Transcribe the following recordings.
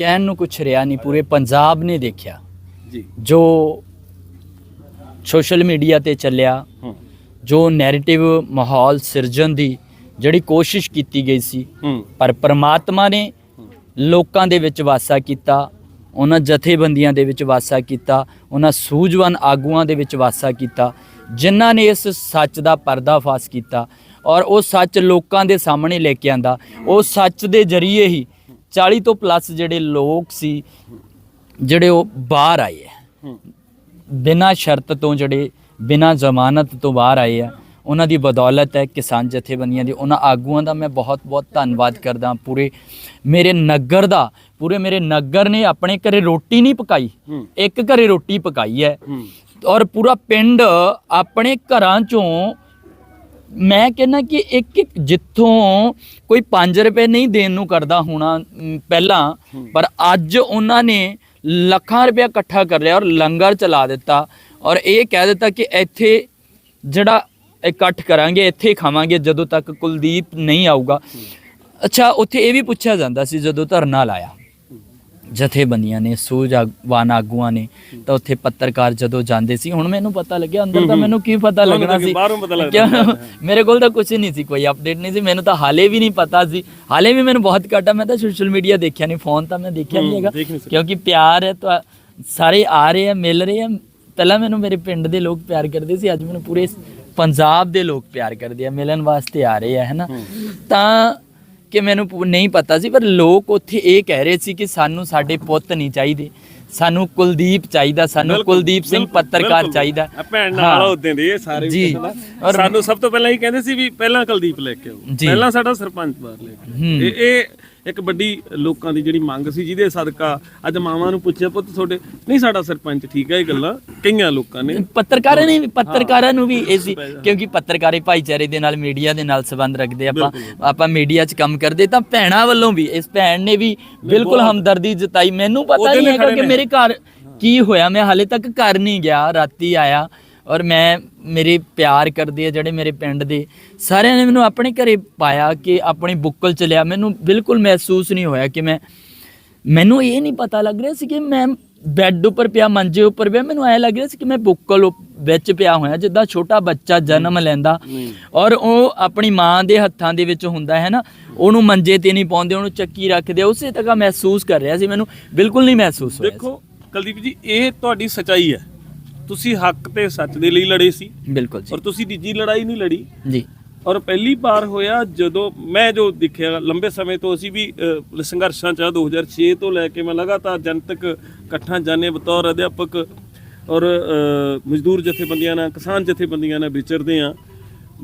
ਕਹਿਣ ਨੂੰ ਕੁਛ ਰਿਹਾ ਨਹੀਂ ਪੂਰੇ ਪੰਜਾਬ ਨੇ ਦੇਖਿਆ। ਜੀ। ਜੋ ਸੋਸ਼ਲ ਮੀਡੀਆ ਤੇ ਚੱਲਿਆ ਜੋ ਨੈਰੇਟਿਵ ਮਾਹੌਲ ਸਿਰਜਣ ਦੀ ਜਿਹੜੀ ਕੋਸ਼ਿਸ਼ ਕੀਤੀ ਗਈ ਸੀ ਪਰ ਪ੍ਰਮਾਤਮਾ ਨੇ ਲੋਕਾਂ ਦੇ ਵਿੱਚ ਵਾਸਾ ਕੀਤਾ ਉਹਨਾਂ ਜਥੇਬੰਦੀਆਂ ਦੇ ਵਿੱਚ ਵਾਸਾ ਕੀਤਾ ਉਹਨਾਂ ਸੂਝਵਾਨ ਆਗੂਆਂ ਦੇ ਵਿੱਚ ਵਾਸਾ ਕੀਤਾ ਜਿਨ੍ਹਾਂ ਨੇ ਇਸ ਸੱਚ ਦਾ ਪਰਦਾਫਾਸ਼ ਕੀਤਾ ਔਰ ਉਹ ਸੱਚ ਲੋਕਾਂ ਦੇ ਸਾਹਮਣੇ ਲੈ ਕੇ ਆਂਦਾ। ਉਹ ਸੱਚ ਦੇ ਜ਼ਰੀਏ ਹੀ 40 ਤੋਂ ਪਲੱਸ ਜਿਹੜੇ ਲੋਕ ਸੀ ਜਿਹੜੇ ਉਹ ਬਾਹਰ ਆਏ ਹੈ। ਬਿਨਾਂ ਸ਼ਰਤ ਤੋਂ ਜਿਹੜੇ ਬਿਨਾਂ ਜ਼ਮਾਨਤ ਤੋਂ ਬਾਹਰ ਆਏ ਆ ਉਹਨਾਂ ਦੀ ਬਦੌਲਤ ਹੈ ਕਿਸਾਨ ਜਥੇਬੰਦੀਆਂ ਦੀ। ਉਹਨਾਂ ਆਗੂਆਂ ਦਾ ਮੈਂ ਬਹੁਤ ਬਹੁਤ ਧੰਨਵਾਦ ਕਰਦਾ ਪੂਰੇ ਮੇਰੇ ਨਗਰ ਦਾ ਪੂਰੇ ਮੇਰੇ ਨਗਰ ਨੇ ਆਪਣੇ ਘਰੇ ਰੋਟੀ ਨਹੀਂ ਪਕਾਈ। ਇੱਕ ਘਰੇ ਰੋਟੀ ਪਕਾਈ ਹੂੰ। ਔਰ ਪੂਰਾ ਪਿੰਡ ਆਪਣੇ ਘਰਾਂ ਚੋਂ ਮੈਂ ਕਹਿੰਦਾ ਕਿ ਇੱਕ ਇੱਕ ਜਿੱਥੋਂ ਕੋਈ 5 ਰੁਪਏ ਨਹੀਂ ਦੇਣ ਨੂੰ ਕਰਦਾ ਹੋਣਾ ਪਹਿਲਾਂ ਪਰ ਅੱਜ ਉਹਨਾਂ ਨੇ ਲੱਖਾਂ ਰੁਪਏ ਇਕੱਠਾ ਕਰ ਲਿਆ ਔਰ ਲੰਗਰ ਚਲਾ ਦਿੱਤਾ ਔਰ ਇਹ ਕਹਿ ਦਿੱਤਾ ਕਿ ਇੱਥੇ ਜਿਹੜਾ ਇਕੱਠ ਕਰਾਂਗੇ ਇੱਥੇ ਖਾਵਾਂਗੇ ਜਦੋਂ ਤੱਕ ਕੁਲਦੀਪ ਨਹੀਂ ਆਊਗਾ। ਅੱਛਾ ਉੱਥੇ ਇਹ ਵੀ ਪੁੱਛਿਆ ਜਾਂਦਾ ਸੀ ਜਦੋਂ ਧਰਨਾ ਲਾਇਆ। ਜਥੇਬੰਦੀਆਂ ਨੇ ਸੂਝਵਾਨ ਆਗੂਆਂ ਨੇ ਤਾਂ ਉੱਥੇ ਪੱਤਰਕਾਰ ਜਦੋਂ ਜਾਂਦੇ ਸੀ ਹੁਣ ਮੈਨੂੰ ਪਤਾ ਲੱਗਿਆ ਅੰਦਰ ਤਾਂ ਮੈਨੂੰ ਕੀ ਪਤਾ ਲੱਗਣਾ ਸੀ? ਮੇਰੇ ਕੋਲ ਤਾਂ ਕੁਝ ਨਹੀਂ ਸੀ ਕੋਈ ਅਪਡੇਟ ਨਹੀਂ ਸੀ ਮੈਨੂੰ ਤਾਂ ਹਾਲੇ ਵੀ ਨਹੀਂ ਪਤਾ ਸੀ। ਹਾਲੇ ਵੀ ਮੈਨੂੰ ਬਹੁਤ ਘੱਟ ਮੈਂ ਤਾਂ ਸੋਸ਼ਲ ਮੀਡੀਆ ਦੇਖਿਆ ਨਹੀਂ ਫੋਨ ਤਾਂ ਮੈਂ ਦੇਖਿਆ ਨਹੀਂ ਹੈਗਾ। ਕਿਉਂਕਿ ਪਿਆਰ ਹੈ ਤਾਂ ਸਾਰੇ ਆ ਰਹੇ ਆ ਮਿਲ ਰਹੇ ਆ। ਪਹਿਲਾਂ ਮੈਨੂੰ ਮੇਰੇ ਪਿੰਡ ਦੇ ਲੋਕ ਪਿਆਰ ਕਰਦੇ ਸੀ ਅੱਜ ਮੈਨੂੰ ਪੂਰੇ ਪੰਜਾਬ ਦੇ ਲੋਕ ਪਿਆਰ ਕਰਦੇ ਆ ਮਿਲਣ ਵਾਸਤੇ ਆ ਰਹੇ ਆ ਹੈਨਾ ਤਾਂ ਕਿ ਮੈਨੂੰ ਨਹੀਂ ਪਤਾ ਸੀ ਪਰ ਲੋਕ ਉੱਥੇ ਇਹ ਕਹਿ ਰਹੇ ਸੀ ਕਿ ਸਾਨੂੰ ਸਾਡੇ ਪੁੱਤ ਨਹੀਂ ਚਾਹੀਦੇ ਸਾਨੂੰ ਕੁਲਦੀਪ ਚਾਹੀਦਾ ਸਾਨੂੰ ਕੁਲਦੀਪ ਸਿੰਘ ਪੱਤਰਕਾਰ। ਚਾਹੀਦਾ ਭੈਣ ਨਾਲ। ਉਦੋਂ ਦੇ ਇਹ ਸਾਰੇ ਜੀ। ਔਰ- ਸਾਨੂੰ ਸਭ ਤੋਂ ਪਹਿਲਾਂ ਹੀ ਕਹਿੰਦੇ ਸੀ ਵੀ ਪਹਿਲਾਂ ਕੁਲਦੀਪ ਲੈ ਕੇ ਆਓ। ਪਹਿਲਾਂ ਸਾਡਾ ਸਰਪੰਚ ਬਾਹਰ ਲੈ ਕੇ। ਇਹ ਇਹ ਇੱਕ ਵੱਡੀ ਲੋਕਾਂ ਦੀ ਜਿਹੜੀ ਮੰਗ ਸੀ ਜਿਹਦੇ ਸਦਕਾ ਅੱਜ ਮਾਵਾਂ ਨੂੰ ਪੁੱਛਿਆ ਪੁੱਤ ਤੁਹਾਡੇ ਨਹੀਂ ਸਾਡਾ ਸਰਪੰਚ ਠੀਕ ਹੈ ਇਹ ਗੱਲਾਂ ਕਈਆਂ ਲੋਕਾਂ ਨੇ। ਪੱਤਰਕਾਰਾਂ ਨੇ ਵੀ ਪੱਤਰਕਾਰਾਂ ਨੂੰ ਵੀ ਇਹ ਸੀ ਕਿਉਂਕਿ ਪੱਤਰਕਾਰੀ ਭਾਈਚਾਰੇ ਦੇ ਨਾਲ ਮੀਡੀਆ ਦੇ ਨਾਲ ਸੰਬੰਧ ਰੱਖਦੇ ਆਪਾਂ। ਆਪਾਂ ਮੀਡੀਆ 'ਚ ਕੰਮ ਕਰਦੇ ਤਾਂ ਭੈਣਾਂ ਵੱਲੋਂ ਵੀ ਇਸ ਭੈਣ ਨੇ ਵੀ ਬਿਲਕੁਲ ਹਮਦਰਦੀ ਜਤਾਈ। ਮੈਨੂੰ ਪਤਾ ਨਹੀਂ ਹੈਗਾ ਕਿ। ਮੇਰੇ ਘਰ ਕੀ ਹੋਇਆ ਮੈਂ ਹਾਲੇ ਤੱਕ ਘਰ ਨਹੀਂ ਗਿਆ ਰਾਤੀ ਆਇਆ। ਔਰ ਮੈਂ ਮੇਰੇ ਪਿਆਰ ਕਰਦੇ ਆ ਜਿਹੜੇ ਮੇਰੇ ਪਿੰਡ ਦੇ। ਸਾਰਿਆਂ ਨੇ ਮੈਨੂੰ ਆਪਣੇ ਘਰੇ ਪਾਇਆ ਕਿ ਆਪਣੀ ਬੁੱਕਲ ਚ ਲਿਆ। ਮੈਨੂੰ ਬਿਲਕੁਲ ਮਹਿਸੂਸ ਨਹੀਂ ਹੋਇਆ ਕਿ ਮੈਂ ਮੈਨੂੰ ਇਹ ਨਹੀਂ ਪਤਾ ਲੱਗ ਰਿਹਾ ਸੀ ਕਿ ਮੈਂ ਬੈੱਡ ਉੱਪਰ ਪਿਆ ਮੰਜੇ ਉੱਪਰ ਪਿਆ। ਮੈਨੂੰ ਐ ਲੱਗ ਰਿਹਾ ਸੀ ਕਿ ਮੈਂ ਬੁੱਕਲ ਵਿੱਚ ਪਿਆ ਹੋਇਆ ਜਿੱਦਾਂ ਛੋਟਾ ਬੱਚਾ ਜਨਮ ਲੈਂਦਾ। ਔਰ ਉਹ ਆਪਣੀ ਮਾਂ ਦੇ ਹੱਥਾਂ ਦੇ ਵਿੱਚ ਹੁੰਦਾ ਹੈ ਨਾ ਉਹਨੂੰ ਮੰਜੇ ਤੇ ਨਹੀਂ ਪਾਉਂਦੇ ਉਹਨੂੰ ਚੱਕੀ ਰੱਖਦੇ ਉਸੇ ਤਰ੍ਹਾਂ ਮਹਿਸੂਸ ਕਰ ਰਿਹਾ ਸੀ। ਮੈਨੂੰ ਬਿਲਕੁਲ ਨਹੀਂ ਮਹਿਸੂਸ ਹੋਇਆ ਦੇਖੋ ਕੁਲਦੀਪ ਜੀ ਇਹ ਤੁਹਾਡੀ ਸਚਾਈ ਹੈ। ਤੁਸੀਂ ਹੱਕ ਤੇ ਸੱਚ ਦੇ ਲਈ ਲੜੇ ਸੀ। ਬਿਲਕੁਲ ਜੀ। ਔਰ ਤੁਸੀਂ ਨਿੱਜੀ ਲੜਾਈ ਨਹੀਂ ਲੜੀ। ਜੀ। ਔਰ ਪਹਿਲੀ ਵਾਰ ਹੋਇਆ ਜਦੋਂ ਮੈਂ ਜੋ ਦੇਖਿਆ ਲੰਬੇ ਸਮੇਂ ਤੋਂ ਅਸੀਂ ਵੀ ਅ, ਸੰਘਰਸ਼ਾਂ ਚ ਆ 2006 ਤੋਂ ਲੈ ਕੇ ਮੈਂ ਲਗਾਤਾਰ ਜਨਤਕ ਇਕੱਠਾਂ ਜਾਣੇ ਬਤੌਰ ਅਧਿਆਪਕ ਔਰ ਅ, ਮਜ਼ਦੂਰ ਜਥੇਬੰਦੀਆਂ ਨਾਲ ਕਿਸਾਨ ਜਥੇਬੰਦੀਆਂ ਨਾਲ ਵਿਚਰਦੇ ਆ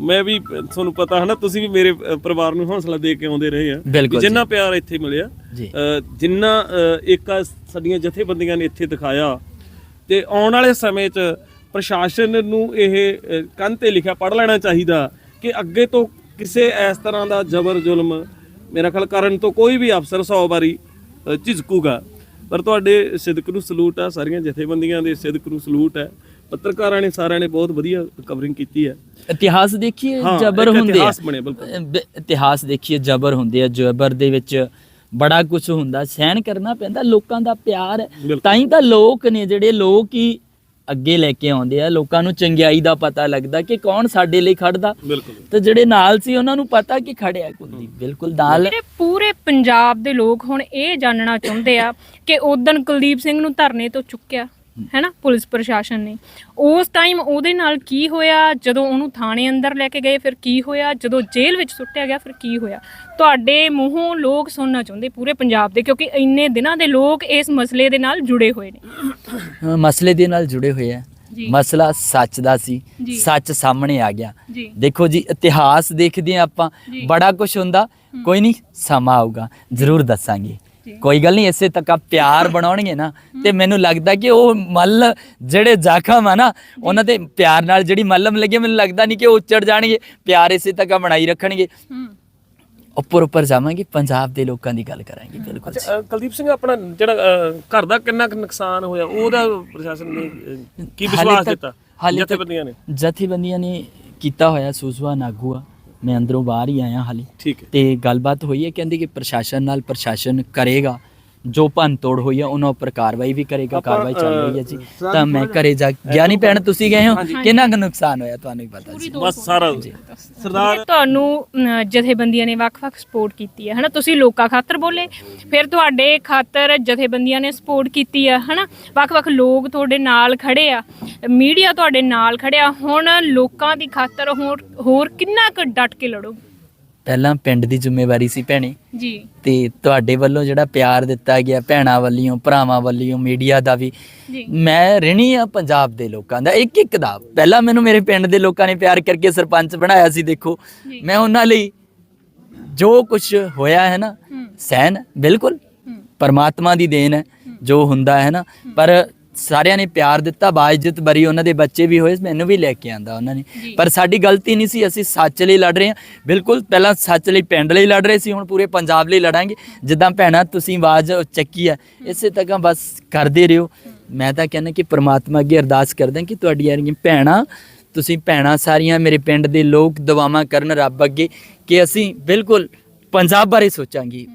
ਮੈਂ ਵੀ ਅ, ਤੁਹਾਨੂੰ ਪਤਾ ਹੈ ਨਾ ਤੁਸੀਂ ਵੀ ਮੇਰੇ ਅ, ਪਰਿਵਾਰ ਨੂੰ ਹੌਸਲਾ ਦੇ ਕੇ ਆਉਂਦੇ ਰਹੇ ਆ ਬਿਲਕੁਲ ਜਿੰਨਾ ਪਿਆਰ ਇੱਥੇ ਮਿਲਿਆ ਜੀ। ਅ, ਜਿੰਨਾ ਅ, ਏਕਾ ਸਾਡੀਆਂ ਜਥੇਬੰਦੀਆਂ ਨੇ ਇੱਥੇ ਦਿਖਾਇਆ ਤੇ ਆਉਣ ਵਾਲੇ ਸਮੇਂ 'ਚ ਪ੍ਰਸ਼ਾਸਨ ਨੂੰ ਇਹ ਕੰਧ ਤੇ ਲਿਖਿਆ ਪੜ ਲੈਣਾ ਚਾਹੀਦਾ ਕਿ ਅੱਗੇ ਤੋਂ ਕਿਸੇ ਇਸ ਤਰ੍ਹਾਂ ਦਾ ਜ਼ਬਰ ਜ਼ੁਲਮ ਮੇਰਾ ਖਿਆਲ ਕਰਨ ਤੋਂ ਕੋਈ ਵੀ ਅਫਸਰ 100 ਵਾਰੀ ਝਿਜਕੂਗਾ। ਪਰ ਤੁਹਾਡੇ ਸਿਦਕ ਨੂੰ ਸਲੂਟ ਆ ਸਾਰੀਆਂ ਜਥੇਬੰਦੀਆਂ ਦੇ ਸਿਦਕ ਨੂੰ ਸਲੂਟ ਹੈ। ਪੱਤਰਕਾਰਾਂ ਨੇ ਸਾਰਿਆਂ ਨੇ ਬਹੁਤ ਵਧੀਆ ਕਵਰਿੰਗ ਕੀਤੀ ਹੈ। ਇਤਿਹਾਸ ਦੇਖੀਏ ਜਬਰ ਹੁੰਦੇ ਆ। ਬਿਲਕੁਲ। ਇਤਿਹਾਸ ਦੇਖੀਏ ਜਬਰ ਹੁੰਦੇ ਆ। ਜਬਰ ਦੇ ਵਿੱਚ ਬੜਾ ਕੁਝ ਹੁੰਦਾ ਸਹਿਣ ਕਰਨਾ ਪੈਂਦਾ ਲੋਕਾਂ ਦਾ ਪਿਆਰ। ਤਾਂ ਹੀ ਤਾਂ ਲੋਕ ਨੇ ਜਿਹੜੇ ਲੋਕ ਹੀ ਅੱਗੇ ਲੈ ਕੇ ਆਉਂਦੇ ਆ ਲੋਕਾਂ ਨੂੰ ਚੰਗਿਆਈ ਦਾ ਪਤਾ ਲੱਗਦਾ ਕਿ ਕੌਣ ਸਾਡੇ ਲਈ ਖੜਦਾ। ਬਿਲਕੁਲ। ਤੇ ਜਿਹੜੇ ਨਾਲ ਸੀ ਉਹਨਾਂ ਨੂੰ ਪਤਾ ਕਿ ਖੜਿਆ ਕੁਲਦੀਪ ਬਿਲਕੁਲ ਨਾਲ ਜਿਹੜੇ ਪੂਰੇ ਪੰਜਾਬ ਦੇ ਲੋਕ ਹੁਣ ਇਹ ਜਾਣਨਾ ਚਾਹੁੰਦੇ ਆ ਕਿ ਉਦਣ ਕੁਲਦੀਪ ਸਿੰਘ ਨੂੰ ਧਰਨੇ ਤੋਂ ਚੁੱਕਿਆ। ਹੈਨਾ ਪੁਲਿਸ ਪ੍ਰਸ਼ਾਸਨ ਨੇ। ਉਸ ਟਾਈਮ ਉਹਦੇ ਨਾਲ ਕੀ ਹੋਇਆ? ਜਦੋਂ ਉਹਨੂੰ ਥਾਣੇ ਅੰਦਰ ਲੈ ਕੇ ਗਏ ਫਿਰ ਕੀ ਹੋਇਆ? ਜਦੋਂ ਜੇਲ੍ਹ ਵਿੱਚ ਸੁੱਟਿਆ ਗਿਆ ਫਿਰ ਕੀ ਹੋਇਆ? ਤੁਹਾਡੇ ਮੂੰਹੋਂ ਲੋਕ ਸੁਣਨਾ ਚਾਹੁੰਦੇ ਪੂਰੇ ਪੰਜਾਬ ਦੇ ਕਿਉਂਕਿ ਇੰਨੇ ਦਿਨਾਂ ਦੇ ਲੋਕ ਇਸ ਮਸਲੇ ਦੇ ਨਾਲ ਜੁੜੇ ਹੋਏ ਨੇ। ਮਸਲੇ ਦੇ ਨਾਲ ਜੁੜੇ ਹੋਏ ਆ। ਮਸਲਾ ਸੱਚ ਦਾ ਸੀ। ਸੱਚ ਸਾਹਮਣੇ ਆ ਗਿਆ। ਦੇਖੋ ਜੀ ਇਤਿਹਾਸ ਦੇਖਦੇ ਹਾਂ ਆਪਾਂ। ਬੜਾ ਕੁਝ ਹੁੰਦਾ। ਕੋਈ ਨਹੀਂ ਸਮਾਂ ਆਊਗਾ। ਜ਼ਰੂਰ ਦੱਸਾਂਗੇ। ਕੋਈ ਗੱਲ ਨਹੀਂ ਇਸੇ ਤੱਕ ਆ ਪਿਆਰ ਬਣਾਉਣਗੇ ਨਾ ਤੇ ਮੈਨੂੰ ਲੱਗਦਾ ਕਿ ਉਹ ਮੱਲ ਜਿਹੜੇ ਜ਼ਖਮ ਆ ਨਾ ਉਹਨਾਂ ਤੇ ਪਿਆਰ ਨਾਲ ਜਿਹੜੀ ਮੱਲਮ ਲੱਗੇ ਮੈਨੂੰ ਲੱਗਦਾ ਨਹੀਂ ਕਿ ਉਹ ਉੱਚੜ ਜਾਣਗੇ ਪਿਆਰ ਇਸੇ ਤੱਕ ਆ ਬਣਾਈ ਰੱਖਣਗੇ। ਉੱਪਰ ਉੱਪਰ ਜਾਵਾਂਗੇ ਪੰਜਾਬ ਦੇ ਲੋਕਾਂ ਦੀ ਗੱਲ ਕਰਾਂਗੇ ਬਿਲਕੁਲ ਕੁਲਦੀਪ ਸਿੰਘ ਆਪਣਾ ਜਿਹੜਾ ਘਰ ਦਾ ਕਿੰਨਾ ਕੁ ਨੁਕਸਾਨ ਹੋਇਆ ਉਹਦਾ ਪ੍ਰਸ਼ਾਸਨ ਨੇ ਕੀ ਵਿਸ਼ਵਾਸ ਦਿੱਤਾ ਜਥੇਬੰਦੀਆਂ ਨੇ? ਜਥੇਬੰਦੀਆਂ ਨੇ ਕੀਤਾ ਹੋਇਆ ਸੂਝਵਾ ਨਾਗੂਆ। ਮੈਂ ਅੰਦਰੋਂ ਬਾਹਰ ਹੀ ਆਇਆ ਹਾਲੇ ਠੀਕ ਹੈ। ਤੇ ਗੱਲਬਾਤ ਹੋਈ ਹੈ ਕਹਿੰਦੇ ਕਿ ਪ੍ਰਸ਼ਾਸਨ ਨਾਲ ਪ੍ਰਸ਼ਾਸਨ ਕਰੇਗਾ। ਜੋ ਭੰਨ ਤੋੜ ਹੋਈ ਆ ਉਹਨਾਂ ਉੱਪਰ ਕਾਰਵਾਈ ਵੀ ਕਰੇਗਾ ਕਾਰਵਾਈ ਚੱਲ ਰਹੀ ਹੈ ਜੀ। ਤਾਂ ਮੈਂ ਘਰੇ ਜਾ ਗਿਆ ਨਹੀਂ ਭੈਣ ਤੁਸੀਂ ਗਏ ਹੋ? ਕਿੰਨਾ ਕੁ ਨੁਕਸਾਨ ਹੋਇਆ ਤੁਹਾਨੂੰ ਹੀ ਪਤਾ ਜੀ? ਬਸ ਸਾਰਾ ਸਰਦਾਰ ਤੁਹਾਨੂੰ ਜਥੇਬੰਦੀਆਂ ਨੇ ਵੱਖ-ਵੱਖ ਸਪੋਰਟ ਕੀਤੀ ਹੈ ਹਨਾ? ਤੁਸੀਂ ਲੋਕਾਂ ਖਾਤਰ ਬੋਲੇ ਫਿਰ ਤੁਹਾਡੇ ਖਾਤਰ ਜਥੇਬੰਦੀਆਂ ਨੇ ਸਪੋਰਟ ਕੀਤੀ ਆ ਹਨਾ? ਵੱਖ-ਵੱਖ ਲੋਕ ਤੁਹਾਡੇ ਨਾਲ ਖੜੇ ਆ ਮੀਡੀਆ ਤੁਹਾਡੇ ਨਾਲ ਖੜਿਆ ਹੁਣ ਲੋਕਾਂ ਦੀ ਖਾਤਰ ਹੋਰ ਹੋਰ ਕਿੰਨਾ ਕੁ ਡਟ ਕੇ ਲੜੋ ਪਹਿਲਾਂ ਪਿੰਡ ਦੀ ਜ਼ਿੰਮੇਵਾਰੀ ਸੀ ਭੈਣੇ। ਜੀ। ਤੇ ਤੁਹਾਡੇ ਵੱਲੋਂ ਜਿਹੜਾ ਪਿਆਰ ਦਿੱਤਾ ਗਿਆ ਭੈਣਾਂ ਵੱਲੋਂ ਭਰਾਵਾਂ ਵੱਲੋਂ ਮੀਡੀਆ ਦਾ ਵੀ। ਜੀ। ਮੈਂ ਰਹਿਣੀ ਆ ਪੰਜਾਬ ਦੇ ਲੋਕਾਂ ਦਾ ਇੱਕ ਇੱਕ ਦਾ। ਪਹਿਲਾਂ ਮੈਨੂੰ ਮੇਰੇ ਪਿੰਡ ਦੇ ਲੋਕਾਂ ਨੇ ਪਿਆਰ ਕਰਕੇ ਸਰਪੰਚ ਬਣਾਇਆ ਸੀ ਦੇਖੋ। ਮੈਂ ਉਹਨਾਂ ਲਈ ਜੋ ਕੁਝ ਹੋਇਆ ਹੈ ਨਾ ਸਹਿਨ ਬਿਲਕੁਲ। ਪਰਮਾਤਮਾ ਦੀ ਦੇਣ ਹੈ ਜੋ ਹੁੰਦਾ ਹੈ ਨਾ। ਪਰ ਸਾਰਿਆਂ ਨੇ ਪਿਆਰ ਦਿੱਤਾ ਬਾਇਜ਼ਤ ਬਰੀ ਉਹਨਾਂ ਦੇ ਬੱਚੇ ਵੀ ਹੋਏ ਮੈਨੂੰ ਵੀ ਲੈ ਕੇ ਆਂਦਾ ਉਹਨਾਂ ਨੇ। ਪਰ ਸਾਡੀ ਗਲਤੀ ਨਹੀਂ ਸੀ ਅਸੀਂ ਸੱਚ ਲਈ ਲੜ ਰਹੇ ਹਾਂ। ਬਿਲਕੁਲ ਪਹਿਲਾਂ ਸੱਚ ਲਈ ਪਿੰਡ ਲਈ ਲੜ ਰਹੇ ਸੀ ਹੁਣ ਪੂਰੇ ਪੰਜਾਬ ਲਈ ਲੜਾਂਗੇ। ਜਿੱਦਾਂ ਭੈਣਾਂ ਤੁਸੀਂ ਆਵਾਜ਼ ਚੱਕੀ ਹੈ ਇਸੇ ਤਰ੍ਹਾਂ ਬਸ ਕਰਦੇ ਰਹੋ। ਮੈਂ ਤਾਂ ਕਹਿੰਦਾ ਕਿ ਪ੍ਰਮਾਤਮਾ ਅੱਗੇ ਅਰਦਾਸ ਕਰਦਾ ਕਿ ਤੁਹਾਡੀਆਂ ਭੈਣਾਂ ਤੁਸੀਂ ਭੈਣਾਂ ਸਾਰੀਆਂ ਮੇਰੇ ਪਿੰਡ ਦੇ ਲੋਕ ਦੁਆਵਾਂ ਕਰਨ ਰੱਬ ਅੱਗੇ ਕਿ ਅਸੀਂ ਬਿਲਕੁਲ ਪੰਜਾਬ ਬਾਰੇ ਸੋਚਾਂਗੇ।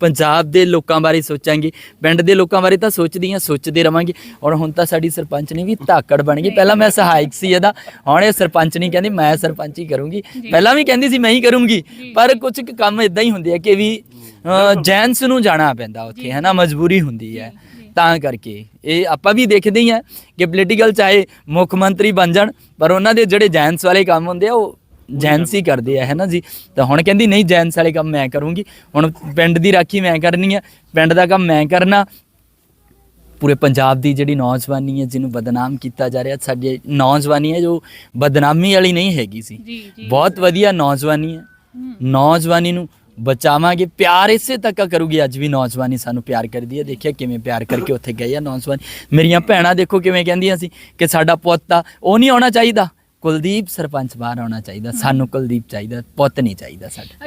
ਪੰਜਾਬ ਦੇ ਲੋਕਾਂ ਬਾਰੇ ਸੋਚਾਂਗੇ ਪਿੰਡ ਦੇ ਲੋਕਾਂ ਬਾਰੇ ਤਾਂ ਸੋਚਦੀਆਂ ਸੋਚਦੇ ਰਵਾਂਗੇ। ਔਰ ਹੁਣ ਤਾਂ ਸਾਡੀ ਸਰਪੰਚ ਨੇ ਵੀ ਧਾਕੜ ਬਣ ਗਈ। ਪਹਿਲਾਂ ਮੈਂ ਸਹਾਇਕ ਸੀ ਇਹਦਾ ਹੁਣ ਇਹ ਸਰਪੰਚ ਨਹੀਂ ਕਹਿੰਦੀ ਮੈਂ ਸਰਪੰਚ ਹੀ ਕਰੂੰਗੀ। ਪਹਿਲਾਂ ਵੀ ਕਹਿੰਦੀ ਸੀ ਮੈਂ ਹੀ ਕਰੂੰਗੀ। ਪਰ ਕੁਝ ਕੁ ਕੰਮ ਇਦਾਂ ਹੀ ਹੁੰਦੇ ਆ ਕਿ ਵੀ ਜੈਂਸ ਨੂੰ ਜਾਣਾ ਪੈਂਦਾ ਉੱਥੇ ਹੈ ਨਾ ਮਜਬੂਰੀ ਹੁੰਦੀ ਹੈ। ਤਾਂ ਕਰਕੇ ਇਹ ਆਪਾਂ ਵੀ ਦੇਖਦੇ ਹੀ ਆ ਕਿ ਪੋਲੀਟੀਕਲ ਚਾਹੇ ਮੁੱਖ ਮੰਤਰੀ ਬਣ ਜਾਣ ਪਰ ਉਹਨਾਂ ਦੇ ਜਿਹੜੇ ਜੈਂਸ ਵਾਲੇ ਕੰਮ ਹੁੰਦੇ ਆ ਉਹ ਜੈਂਸ ਹੀ ਕਰਦੇ ਆ ਹੈ ਨਾ ਜੀ? ਤਾਂ ਹੁਣ ਕਹਿੰਦੀ ਨਹੀਂ ਜੈਂਸ ਵਾਲੇ ਕੰਮ ਮੈਂ ਕਰੂੰਗੀ। ਹੁਣ ਪਿੰਡ ਦੀ ਰਾਖੀ ਮੈਂ ਕਰਨੀ ਆ ਪਿੰਡ ਦਾ ਕੰਮ ਮੈਂ ਕਰਨਾ। ਪੂਰੇ ਪੰਜਾਬ ਦੀ ਜਿਹੜੀ ਨੌਜਵਾਨੀ ਹੈ ਜਿਹਨੂੰ ਬਦਨਾਮ ਕੀਤਾ ਜਾ ਰਿਹਾ ਸਾਡੀ ਨੌਜਵਾਨੀ ਹੈ ਜੋ ਬਦਨਾਮੀ ਵਾਲੀ ਨਹੀਂ ਹੈਗੀ ਸੀ। ਬਹੁਤ ਵਧੀਆ ਨੌਜਵਾਨੀ ਹੈ। ਨੌਜਵਾਨੀ ਨੂੰ ਬਚਾਵਾਂਗੇ ਪਿਆਰ ਇਸੇ ਤੱਕ ਕਰੂਗੀ ਅੱਜ ਵੀ ਨੌਜਵਾਨੀ ਸਾਨੂੰ ਪਿਆਰ ਕਰਦੀ ਹੈ। ਦੇਖਿਆ ਕਿਵੇਂ ਪਿਆਰ ਕਰਕੇ ਉੱਥੇ ਗਏ ਆ ਨੌਜਵਾਨ। ਮੇਰੀਆਂ ਭੈਣਾਂ ਦੇਖੋ ਕਿਵੇਂ ਕਹਿੰਦੀਆਂ ਸੀ ਕਿ ਸਾਡਾ ਪੁੱਤ ਆ ਉਹ ਨਹੀਂ ਆਉਣਾ ਚਾਹੀਦਾ। ਕੁਲਦੀਪ ਸਰਪੰਚ ਬਾਹਰ ਆਉਣਾ ਚਾਹੀਦਾ ਸਾਨੂੰ ਕੁਲਦੀਪ ਚਾਹੀਦਾ ਪੁੱਤ ਨਹੀਂ ਚਾਹੀਦਾ ਸਾਡਾ।